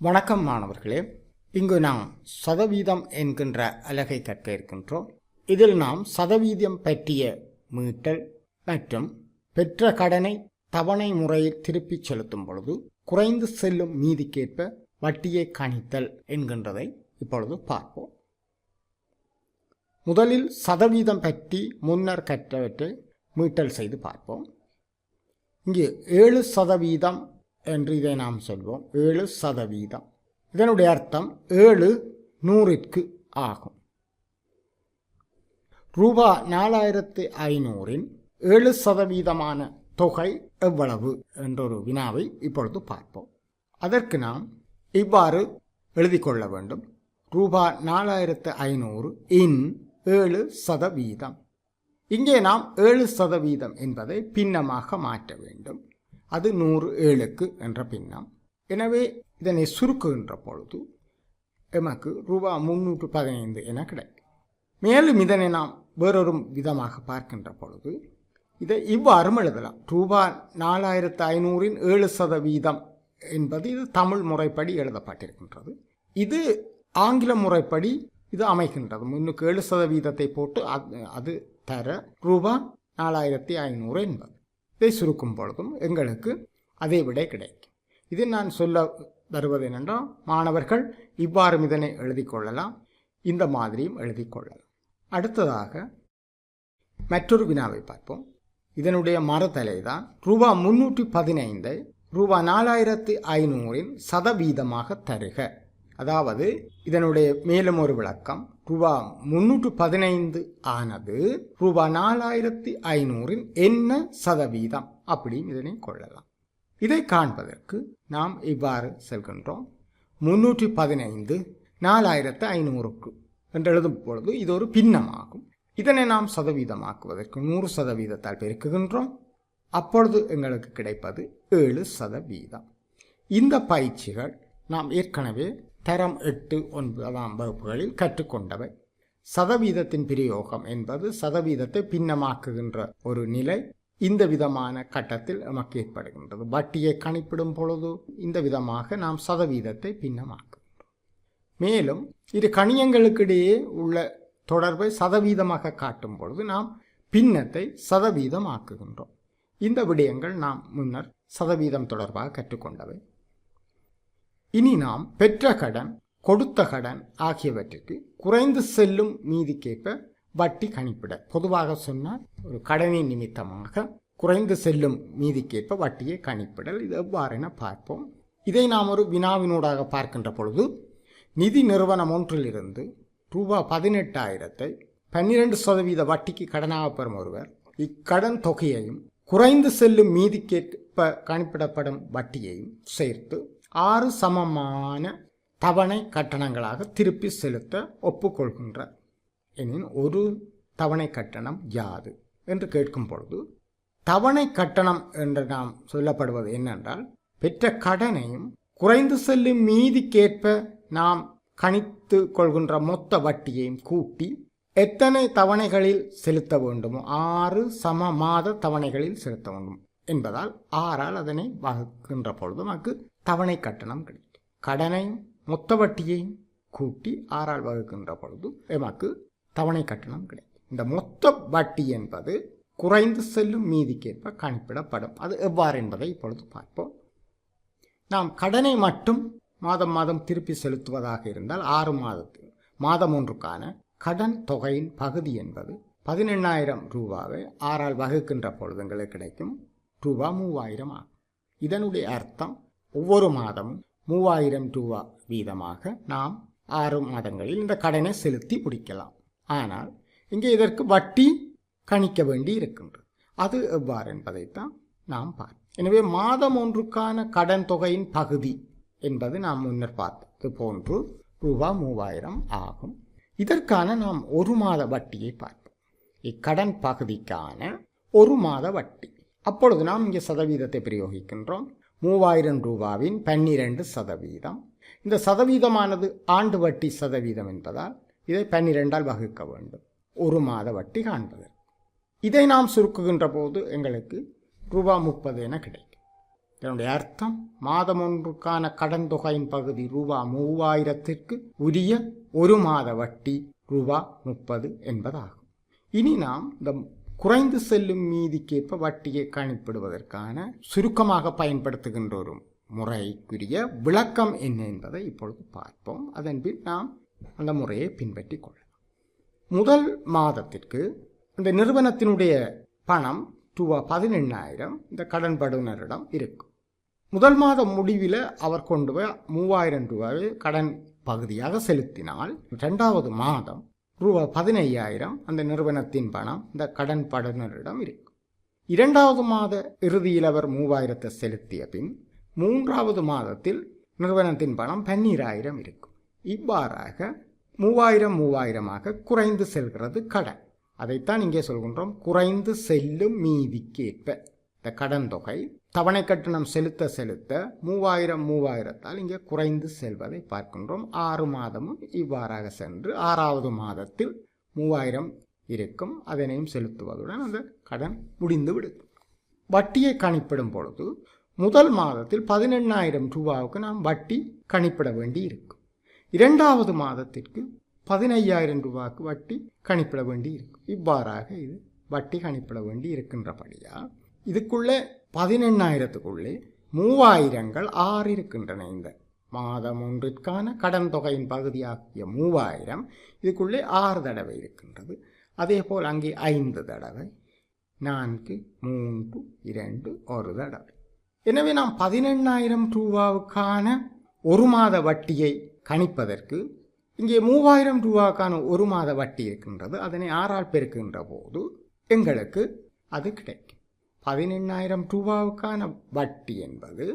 வணக்கம் மாணவர்களே. இங்கு நாம் சதவீதம் என்கின்ற அலகை கற்க இருக்கின்றோம். இதில் நாம் சதவீதம் பற்றிய மீட்டல் மற்றும் பெற்ற கடனை தவணை முறையில் திருப்பிச் செலுத்தும் பொழுது குறைந்து செல்லும் மீதிக்கேற்ப வட்டியை கணித்தல் என்கின்றதை இப்பொழுது பார்ப்போம். முதலில் சதவீதம் பற்றி முன்னர் கற்றவற்றை மீட்டல் செய்து பார்ப்போம். இங்கே ஏழு சதவீதம் என்று இதை நாம் சொல்வோம். ஏழு சதவீதம். இதனுடைய அர்த்தம் ஏழு நூறிற்கு ஆகும். ரூபா நாலாயிரத்து ஐநூறின் ஏழு சதவீதமான தொகை எவ்வளவு என்றொரு வினாவை இப்பொழுது பார்ப்போம். அதற்கு நாம் இவ்வாறு எழுதி கொள்ள வேண்டும். ரூபா நாலாயிரத்து ஐநூறு இன் ஏழு சதவீதம். இங்கே நாம் ஏழு சதவீதம் என்பதை பின்னமாக மாற்ற வேண்டும். அது நூறு ஏழுக்கு என்ற பின்னம். எனவே இதனை சுருக்குகின்ற பொழுது எமக்கு ரூபா முன்னூற்று பதினைந்து என கிடைக்கும். மேலும் இதனை நாம் வேறொரு விதமாக பார்க்கின்ற பொழுது இதை இவ்வாறும் எழுதலாம். ரூபா நாலாயிரத்து ஐநூறின் ஏழு சதவீதம் என்பது இது தமிழ் முறைப்படி எழுதப்பட்டிருக்கின்றது. இது ஆங்கில முறைப்படி இது அமைகின்றது. முன்னுக்கு ஏழு சதவீதத்தை போட்டு அது அது தர ரூபா நாலாயிரத்தி ஐநூறு என்பது. இதை சுருக்கும் பொழுதும் எங்களுக்கு அதே விடை கிடைக்கும். இது நான் சொல்ல வருவது என்னென்றால் மாணவர்கள் இவ்வாறும் இதனை எழுதி கொள்ளலாம் இந்த மாதிரியும் எழுதி கொள்ளலாம். அடுத்ததாக மற்றொரு வினாவை பார்ப்போம். இதனுடைய மறுதலை தான் ரூபா முன்னூற்றி பதினைந்தை ரூபா நாலாயிரத்து ஐநூறின் சதவீதமாக தருக. அதாவது இதனுடைய மேலும் ஒரு விளக்கம் ரூபா முன்னூற்று பதினைந்து ஆனது ரூபா நாலாயிரத்தி ஐநூறின் என்ன சதவீதம்? அப்படின்னு இதனை கொள்ளலாம். இதை காண்பதற்கு நாம் இவ்வாறு செல்கின்றோம். முன்னூற்றி பதினைந்து நாலாயிரத்து ஐநூறுக்கு என்று எழுதும் பொழுது இது ஒரு பின்னமாகும். இதனை நாம் சதவீதமாக்குவதற்கு நூறு சதவீதத்தால் பெருக்குகின்றோம். அப்பொழுது எங்களுக்கு கிடைப்பது ஏழு சதவீதம். இந்த பயிற்சிகள் நாம் ஏற்கனவே தரம் எட்டு ஒன்பதாம் வகுப்புகளில் கற்றுக்கொண்டவை. சதவீதத்தின் பிரயோகம் என்பது சதவீதத்தை பின்னமாக்குகின்ற ஒரு நிலை. இந்த விதமான கட்டத்தில் நமக்கு ஏற்படுகின்றது. வட்டியை கணிப்பிடும் பொழுது இந்த விதமாக நாம் சதவீதத்தை பின்னமாக்குகின்றோம். மேலும் இரு கணியங்களுக்கிடையே உள்ள தொடர்பை சதவீதமாக காட்டும் பொழுது நாம் பின்னத்தை சதவீதமாக்குகின்றோம். இந்த விடயங்கள் நாம் முன்னர் சதவீதம் தொடர்பாக கற்றுக்கொண்டவை. இனி நாம் பெற்ற கடன் கொடுத்த கடன் ஆகியவற்றுக்கு குறைந்து செல்லும் மீதிக்கேற்ப வட்டி கணிப்பிட. பொதுவாக சொன்னால் ஒரு கடனின் நிமித்தமாக குறைந்து செல்லும் மீதிக்கேற்ப வட்டியை கணிப்பிடல். இது எவ்வாறென பார்ப்போம். இதை நாம் ஒரு வினாவினூடாக பார்க்கின்ற பொழுது நிதி நிறுவனம் ஒன்றிலிருந்து ரூபா பதினெட்டாயிரத்தை பன்னிரண்டு சதவீத வட்டிக்கு கடனாக பெறும் ஒருவர் இக்கடன் தொகையையும் குறைந்து செல்லும் மீதிக்கேற்ப கணிப்பிடப்படும் வட்டியையும் சேர்த்து ஆறு சமமான தவணை கட்டணங்களாக திருப்பி செலுத்த ஒப்புக்கொள்கின்றார். எனின் ஒரு தவணை கட்டணம் யாது? என்று கேட்கும் பொழுது தவணை கட்டணம் என்று நாம் சொல்லப்படுவது என்னென்றால் பெற்ற கடனையும் குறைந்து செல்லும் மீதிக்கேற்ப நாம் கணித்து கொள்கின்ற மொத்த வட்டியையும் கூட்டி எத்தனை தவணைகளில் செலுத்த வேண்டுமோ ஆறு சம மாத தவணைகளில் செலுத்த வேண்டும் என்பதால் ஆறால் அதனை வகுக்கின்ற பொழுது நமக்கு தவணை கட்டணம் கிடைக்கும். கடனையும் மொத்த வட்டியையும் கூட்டி ஆறால் வகுக்கின்ற பொழுது எமக்கு தவணை கட்டணம் கிடைக்கும். இந்த மொத்த வட்டி என்பது குறைந்து செல்லும் மீதிக்கேற்ப கணிப்பிடப்படும். அது எவ்வாறு என்பதை இப்பொழுது பார்ப்போம். நாம் கடனை மட்டும் மாதம் மாதம் திருப்பி செலுத்துவதாக இருந்தால் ஆறு மாதத்தில் மாதம் ஒன்றுக்கான கடன் தொகையின் பகுதி என்பது பதினெண்ணாயிரம் ரூபாவை ஆறால் வகுக்கின்ற பொழுதுங்களுக்கு கிடைக்கும். ரூபா மூவாயிரம் ஆகும். இதனுடைய அர்த்தம் ஒவ்வொரு மாதமும் மூவாயிரம் ரூபா வீதமாக நாம் ஆறு மாதங்களில் இந்த கடனை செலுத்தி முடிக்கலாம். ஆனால் இங்கே இதற்கு வட்டி கணிக்க வேண்டி இருக்கின்றது. அது எவ்வாறு என்பதைத்தான் நாம் பார்ப்போம். எனவே மாதம் ஒன்றுக்கான கடன் தொகையின் பகுதி என்பது நாம் முன்னர் பார்த்தது போன்று ரூபா மூவாயிரம் ஆகும். இதற்கான நாம் ஒரு மாத வட்டியை பார்ப்போம். இக்கடன் பகுதிக்கான ஒரு மாத வட்டி. அப்பொழுது நாம் இங்கே சதவீதத்தை பிரயோகிக்கின்றோம். மூவாயிரம் ரூபாவின் பன்னிரண்டு சதவீதம். இந்த சதவீதமானது ஆண்டு வட்டி சதவீதம் என்பதால் இதை பன்னிரெண்டால் வகுக்க வேண்டும். ஒரு மாத வட்டி காண்பது. இதை நாம் சுருக்குகின்ற போது எங்களுக்கு ரூபா முப்பது என கிடைக்கும். இதனுடைய அர்த்தம் மாதம் ஒன்றுக்கான கடன் தொகையின் பகுதி ரூபா மூவாயிரத்திற்கு உரிய ஒரு மாத வட்டி ரூபா முப்பது என்பதாகும். இனி நாம் இந்த குறைந்து செல்லும் மீதிக்கேற்ப வட்டியை கணிப்பிடுவதற்கான சுருக்கமாக பயன்படுத்துகின்ற ஒரு முறைக்குரிய விளக்கம் என்ன என்பதை இப்பொழுது பார்ப்போம். அதன் பின் நாம் அந்த முறையை பின்பற்றி கொள்ளலாம். முதல் மாதத்திற்கு இந்த நிறுவனத்தினுடைய பணம் ரூபா பதினெண்ணாயிரம் இந்த கடன்படுனரிடம் இருக்கும். முதல் மாத முடிவில் அவர் கொண்டு போய் மூவாயிரம் ரூபாயை கடன் பகுதியாக செலுத்தினால் இரண்டாவது மாதம் ரூபா பதினையாயிரம் அந்த நிறுவனத்தின் பணம் இந்த கடன் படனரிடம் இருக்கும். இரண்டாவது மாத இறுதியில் அவர் மூவாயிரத்தை செலுத்திய பின் மூன்றாவது மாதத்தில் நிறுவனத்தின் பணம் பன்னீராயிரம் இருக்கும். இவ்வாறாக மூவாயிரம் மூவாயிரமாக குறைந்து செல்கிறது கடன். அதைத்தான் இங்கே சொல்கின்றோம் குறைந்து செல்லும் மீதிக்கேற்ப. இந்த கடன் தொகை தவணை கட்டணம் செலுத்த செலுத்த மூவாயிரம் மூவாயிரத்தால் இங்கே குறைந்து செல்வதை பார்க்கின்றோம். ஆறு மாதமும் இவ்வாறாக சென்று ஆறாவது மாதத்தில் மூவாயிரம் இருக்கும். அதனையும் செலுத்துவதுடன் அந்த கடன் முடிந்து விடும் வட்டியை கணிப்பிடும் பொழுது முதல் மாதத்தில் பதினெண்ணாயிரம் ரூபாவுக்கு நாம் வட்டி கணிப்பிட வேண்டி இருக்கும். இரண்டாவது மாதத்திற்கு பதினையாயிரம் ரூபாய்க்கு வட்டி கணிப்பிட வேண்டி இருக்கும். இவ்வாறாக இது வட்டி கணிப்பிட வேண்டி இருக்கின்றபடியா இதுக்குள்ளே பதினெண்ணாயிரத்துக்குள்ளே மூவாயிரங்கள் ஆறு இருக்கின்றன இந்த மாதம் ஒன்றிற்கான கடன் தொகையின் பகுதியாகிய மூவாயிரம் இதுக்குள்ளே ஆறு தடவை இருக்கின்றது. அதே போல் அங்கே ஐந்து தடவை நான்கு மூன்று இரண்டு ஒரு தடவை. எனவே நாம் பதினெண்ணாயிரம் ரூபாவுக்கான ஒரு மாத வட்டியை கணிப்பதற்கு இங்கே மூவாயிரம் ரூபாவுக்கான ஒரு மாத வட்டி இருக்கின்றது. அதனை ஆறால் பெருக்கின்ற போது எங்களுக்கு அது கிடைக்கும். பதினெண்ணாயிரம் ரூபாவுக்கான வட்டி என்பது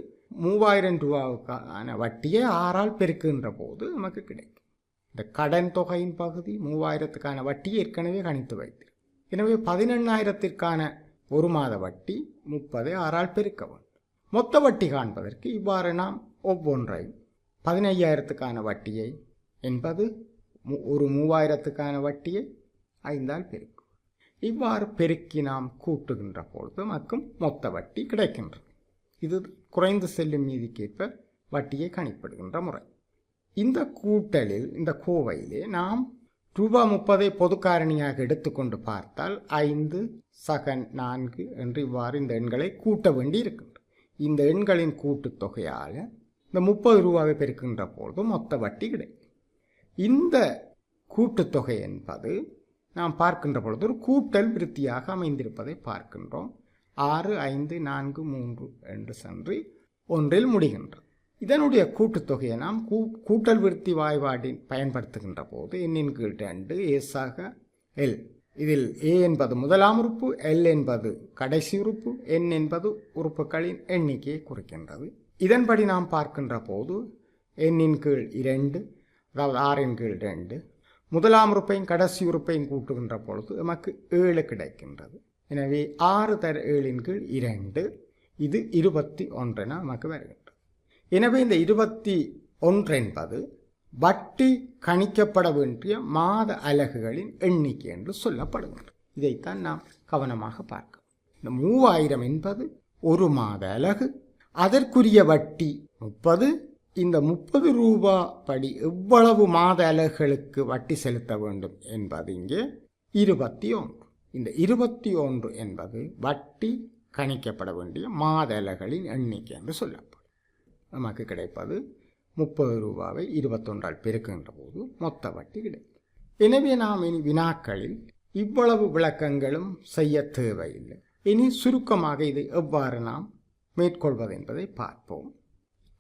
மூவாயிரம் ரூபாவுக்கான வட்டியை ஆறால் பெருக்குகின்ற போது நமக்கு கிடைக்கும். இந்த கடன் தொகையின் பகுதி மூவாயிரத்துக்கான வட்டி ஏற்கனவே கணித்து வைத்திருக்கும் எனவே பதினெண்ணாயிரத்திற்கான ஒரு மாத வட்டி முப்பதை ஆறால் பெருக்க வேண்டும். மொத்த வட்டி காண்பதற்கு இவ்வாறு நாம் ஒவ்வொன்றையும் பதினையாயிரத்துக்கான வட்டியை என்பது ஒரு மூவாயிரத்துக்கான வட்டியை ஐந்தால் பெருக்கும். இவ்வாறு பெருக்கி நாம் கூட்டுகின்ற பொழுது நமக்கும் மொத்த வட்டி கிடைக்கின்றது. இது குறைந்து செல்லும் மீதிக்கேற்ப வட்டியை கணிப்பிடுகின்ற முறை. இந்த கூட்டலில் இந்த கோவையிலே நாம் ரூபா முப்பதை பொது காரணியாக எடுத்துக்கொண்டு பார்த்தால் ஐந்து சகன் நான்கு என்று இவ்வாறு இந்த எண்களை கூட்ட வேண்டி இருக்கின்றது. இந்த எண்களின் கூட்டுத்தொகையால் இந்த முப்பது ரூபாவை பெருக்கின்ற பொழுது மொத்த வட்டி கிடைக்கும். இந்த கூட்டுத்தொகை என்பது நாம் பார்க்கின்ற பொழுது ஒரு கூட்டல் விருத்தியாக அமைந்திருப்பதை பார்க்கின்றோம். ஆறு ஐந்து நான்கு மூன்று என்று சென்று ஒன்றில் முடிகின்றது இதனுடைய கூட்டுத்தொகையை நாம் கூ கூட்டல் விருத்தி வாய்பாட்டின் பயன்படுத்துகின்ற போது எண்ணின் கீழ் ரெண்டு ஏசாக எல். இதில் ஏ என்பது முதலாம் உறுப்பு எல் என்பது கடைசி உறுப்பு என் என்பது உறுப்புகளின் எண்ணிக்கையை குறிக்கின்றது. இதன்படி நாம் பார்க்கின்ற போது எண்ணின் கீழ் இரண்டு அதாவது ஆறின் கீழ் ரெண்டு முதலாம் உறுப்பையும் கடைசி உறுப்பையும் கூட்டுகின்ற பொழுது நமக்கு ஏழு கிடைக்கின்றது. எனவே ஆறு தர ஏழின் கீழ் இரண்டு இது இருபத்தி ஒன்றென நமக்கு வருகின்றது. எனவே இந்த இருபத்தி ஒன்று என்பது வட்டி கணிக்கப்பட வேண்டிய மாத அலகுகளின் எண்ணிக்கை என்று சொல்லப்படுகின்றது. இதைத்தான் நாம் கவனமாக பார்க்க இந்த மூவாயிரம் என்பது ஒரு மாத அலகு அதற்குரிய வட்டி முப்பது இந்த முப்பது ரூபா படி எவ்வளவு மாத அலகுகளுக்கு வட்டி செலுத்த வேண்டும் என்பது இங்கே இருபத்தி ஒன்று இந்த இருபத்தி ஒன்று என்பது வட்டி கணிக்கப்பட வேண்டிய மாத அலகுகளின் எண்ணிக்கை என்று சொல்லப்படும். நமக்கு கிடைப்பது முப்பது ரூபாவை இருபத்தொன்றால் பெருக்குகின்ற போது மொத்த வட்டி கிடைக்கும். எனவே நாம் இனி வினாக்களில் இவ்வளவு விளக்கங்களும் செய்ய தேவையில்லை. இனி சுருக்கமாக இதை எவ்வாறு நாம் மேற்கொள்வது என்பதை பார்ப்போம்.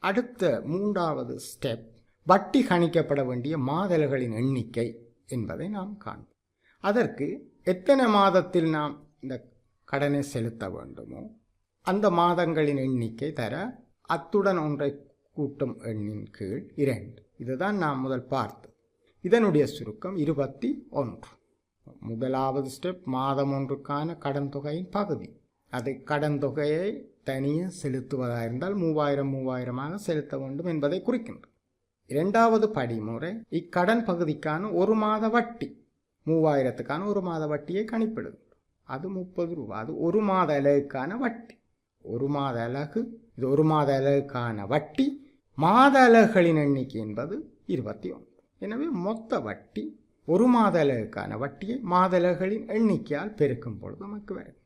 அடுத்த மூன்றாவது ஸ்டெப் வட்டி கணிக்கப்பட வேண்டிய மாதல்களின் எண்ணிக்கை என்பதை நாம் காண்போம். அதற்கு எத்தனை மாதத்தில் நாம் இந்த கடனை செலுத்த வேண்டுமோ அந்த மாதங்களின் எண்ணிக்கை தர அத்துடன் ஒன்றை கூட்டும் எண்ணின் கீழ் இரண்டு. இதுதான் நாம் முதல் பார்த்து இதனுடைய சுருக்கம் இருபத்தி ஒன்று. முதலாவது ஸ்டெப் மாதம் ஒன்றுக்கான கடன் தொகையின் பகுதி. அது கடன் தொகையை தனியே செலுத்துவதாக இருந்தால் மூவாயிரம் மூவாயிரமாக செலுத்த வேண்டும் என்பதை குறிக்கின்றது. இரண்டாவது படிமுறை இக்கடன் பகுதிக்கான ஒரு மாத வட்டி மூவாயிரத்துக்கான ஒரு மாத வட்டியை கணிப்பிடுது அது முப்பது ரூபாய் அது ஒரு மாத அலகுக்கான வட்டி. ஒரு மாத அலகு இது ஒரு மாத அலகுக்கான வட்டி மாத அலகுகளின் எண்ணிக்கை என்பது இருபத்தி ஒன்று எனவே மொத்த வட்டி ஒரு மாத அலகுக்கான வட்டியை மாத அலகுகளின் எண்ணிக்கையால் பெருக்கும் பொழுது நமக்கு வரும்.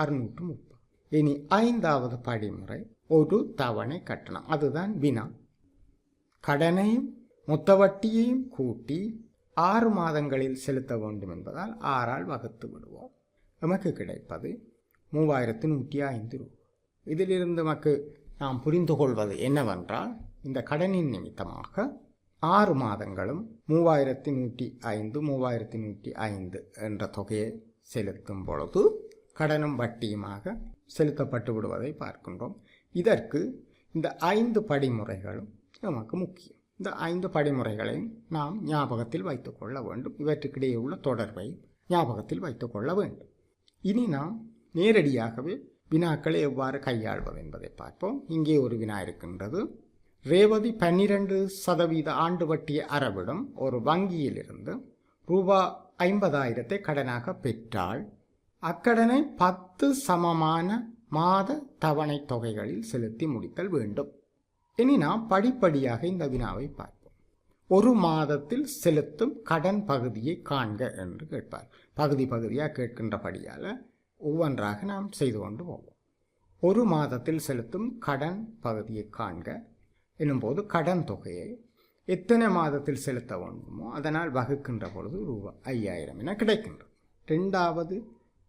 அறுநூற்று முப்பது. இனி ஐந்தாவது படிமுறை ஒரு தவணை கட்டணம். அதுதான் வினா. கடனையும் மொத்த வட்டியையும் கூட்டி ஆறு மாதங்களில் செலுத்த வேண்டும் என்பதால் ஆறால் வகுத்து விடுவோம். நமக்கு கிடைப்பது மூவாயிரத்து நூற்றி ஐந்து ரூபாய். இதிலிருந்து நமக்கு நாம் புரிந்து கொள்வது என்னவென்றால் இந்த கடனின் நிமித்தமாக ஆறு மாதங்களும் மூவாயிரத்தி நூற்றி ஐந்து மூவாயிரத்தி நூற்றி ஐந்து என்ற தொகையை செலுத்தும் பொழுது கடனும் வட்டியுமாக செலுத்தப்பட்டு விடுவதை பார்க்கின்றோம். இதற்கு இந்த ஐந்து படிமுறைகளும் நமக்கு முக்கியம். இந்த ஐந்து படிமுறைகளையும் நாம் ஞாபகத்தில் வைத்துக்கொள்ள வேண்டும். இவற்றுக்கிடையே உள்ள தொடர்பை ஞாபகத்தில் வைத்துக்கொள்ள வேண்டும். இனி நாம் நேரடியாகவே வினாக்களை எவ்வாறு கையாள்வது என்பதை பார்ப்போம். இங்கே ஒரு வினா இருக்கின்றது. ரேவதி பன்னிரண்டு சதவீத ஆண்டு வட்டியை அறவிடும் ஒரு வங்கியிலிருந்து ரூபா ஐம்பதாயிரத்தை கடனாக பெற்றால் அக்கடனை பத்து சமமான மாத தவணை தொகைகளில் செலுத்தி முடித்தல் வேண்டும். இனி நாம் படிப்படியாக இந்த வினாவை பார்ப்போம். ஒரு மாதத்தில் செலுத்தும் கடன் பகுதியை காண்க என்று கேட்பார். பகுதி பகுதியாக கேட்கின்றபடியால் ஒவ்வொன்றாக நாம் செய்து கொண்டு போவோம். ஒரு மாதத்தில் செலுத்தும் கடன் பகுதியை காண்க. என்னும்போது கடன் தொகையை எத்தனை மாதத்தில் செலுத்த வேண்டுமோ அதனால் வகுக்கின்ற பொழுது ரூபாய் ஐயாயிரம் என கிடைக்கின்றது. ரெண்டாவது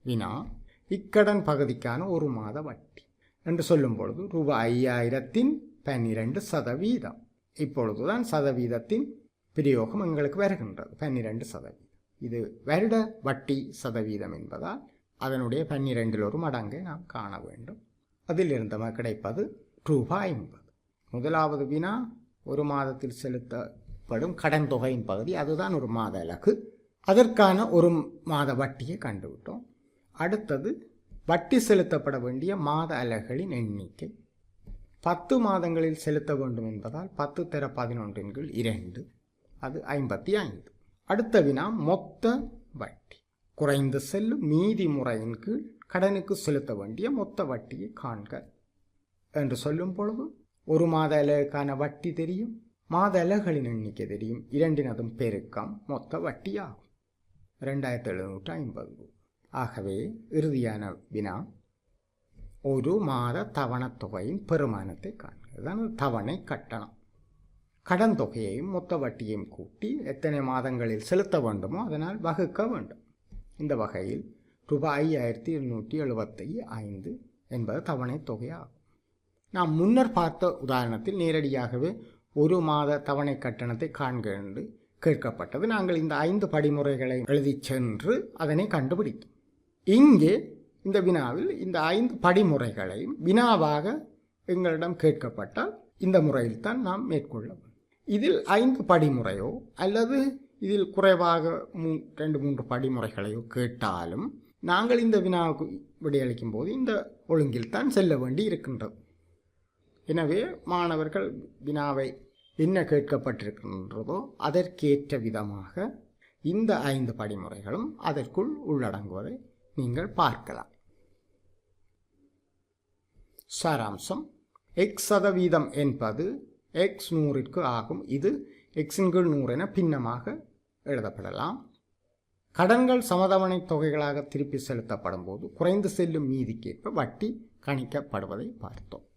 வினா இக்கடன் பகுதிக்கான ஒரு மாத வட்டி என்று சொல்லும் பொழுது ரூபாய் ஐயாயிரத்தின் பன்னிரண்டு சதவீதம். இப்பொழுதுதான் சதவீதத்தின் பிரயோகம் எங்களுக்கு வருகின்றது. பன்னிரண்டு சதவீதம். இது வருட வட்டி சதவீதம் என்பதால் அதனுடைய பன்னிரெண்டில் ஒரு மடங்கை நாம் காண வேண்டும். அதிலிருந்து கிடைப்பது ரூபாய் ஐம்பது. முதலாவது வினா ஒரு மாதத்தில் செலுத்தப்படும் கடன் தொகையின் பகுதி. அதுதான் ஒரு மாத இலக்கு அதற்கான ஒரு மாத வட்டியை கண்டுவிட்டோம். அடுத்தது வட்டி செலுத்தப்பட வேண்டிய மாத அலகுகளின் எண்ணிக்கை. பத்து மாதங்களில் செலுத்த வேண்டும் என்பதால் பத்து தர பதினொன்றின் கீழ் இரண்டு அது ஐம்பத்தி ஐந்து. அடுத்த வினா மொத்த வட்டி. குறைந்து செல்லும் மீதி முறையின் கீழ் கடனுக்கு செலுத்த வேண்டிய மொத்த வட்டியை காண்க. என்று சொல்லும் பொழுது ஒரு மாத அலகுக்கான வட்டி தெரியும் மாத அலகுகளின் எண்ணிக்கை தெரியும். இரண்டினதும் பெருக்கம் மொத்த வட்டி ஆகும் ரெண்டாயிரத்தி எழுநூற்று ஐம்பது. ஆகவே இறுதியான வினா ஒரு மாத தவணைத் தொகையின் பெருமானத்தை காண்கிறது தவணை கட்டணம். கடன் தொகையையும் மொத்த வட்டியையும் கூட்டி எத்தனை மாதங்களில் செலுத்த வேண்டுமோ அதனால் வகுக்க வேண்டும். இந்த வகையில் ரூபாய் ஐயாயிரத்தி இருநூற்றி எழுபத்தி ஐந்து என்பது தவணை தொகையாகும். நாம் முன்னர் பார்த்த உதாரணத்தில் நேரடியாகவே ஒரு மாத தவணை கட்டணத்தை காண்க என்று கேட்கப்பட்டது. நாங்கள் இந்த ஐந்து படிமுறைகளை எழுதி சென்று அதனை கண்டுபிடித்தோம். இங்கே இந்த வினாவில் இந்த ஐந்து படிமுறைகளையும் வினாவாக எங்களிடம் கேட்கப்பட்டால் இந்த முறையில் தான் நாம் மேற்கொள்ள இதில் ஐந்து படிமுறையோ அல்லது இதில் குறைவாக மூ ரெண்டு மூன்று படிமுறைகளையோ கேட்டாலும் நாங்கள் இந்த வினாவுக்கு விடையளிக்கும் போது இந்த ஒழுங்கில் தான் செல்ல வேண்டி இருக்கின்றது. எனவே மாணவர்கள் வினாவை என்ன கேட்கப்பட்டிருக்கின்றதோ அதற்கேற்ற விதமாக இந்த ஐந்து படிமுறைகளும் அதற்குள் உள்ளடங்குவதை நீங்கள் பார்க்கலாம். சாராம்சம். எக்ஸ் சதவீதம் என்பது எக்ஸ் நூறிற்கு ஆகும். இது எக்ஸின் கீழ் நூறு என பின்னமாக எழுதப்படலாம். கடன்கள் சமதவணை தொகைகளாக திருப்பி செலுத்தப்படும் போது குறைந்து செல்லும் மீதிக்கேற்ப வட்டி கணிக்கப்படுவதை பார்த்தோம்.